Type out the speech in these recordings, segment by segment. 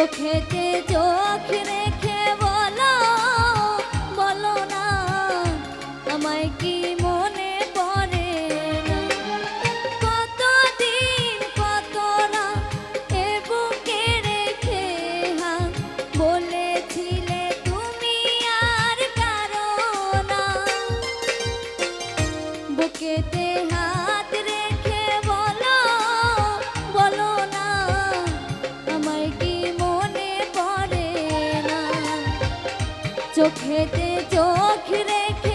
চোখেতে চোখ রেখে বলো বলো না আমায় কি 寝てちょきれき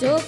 চোখ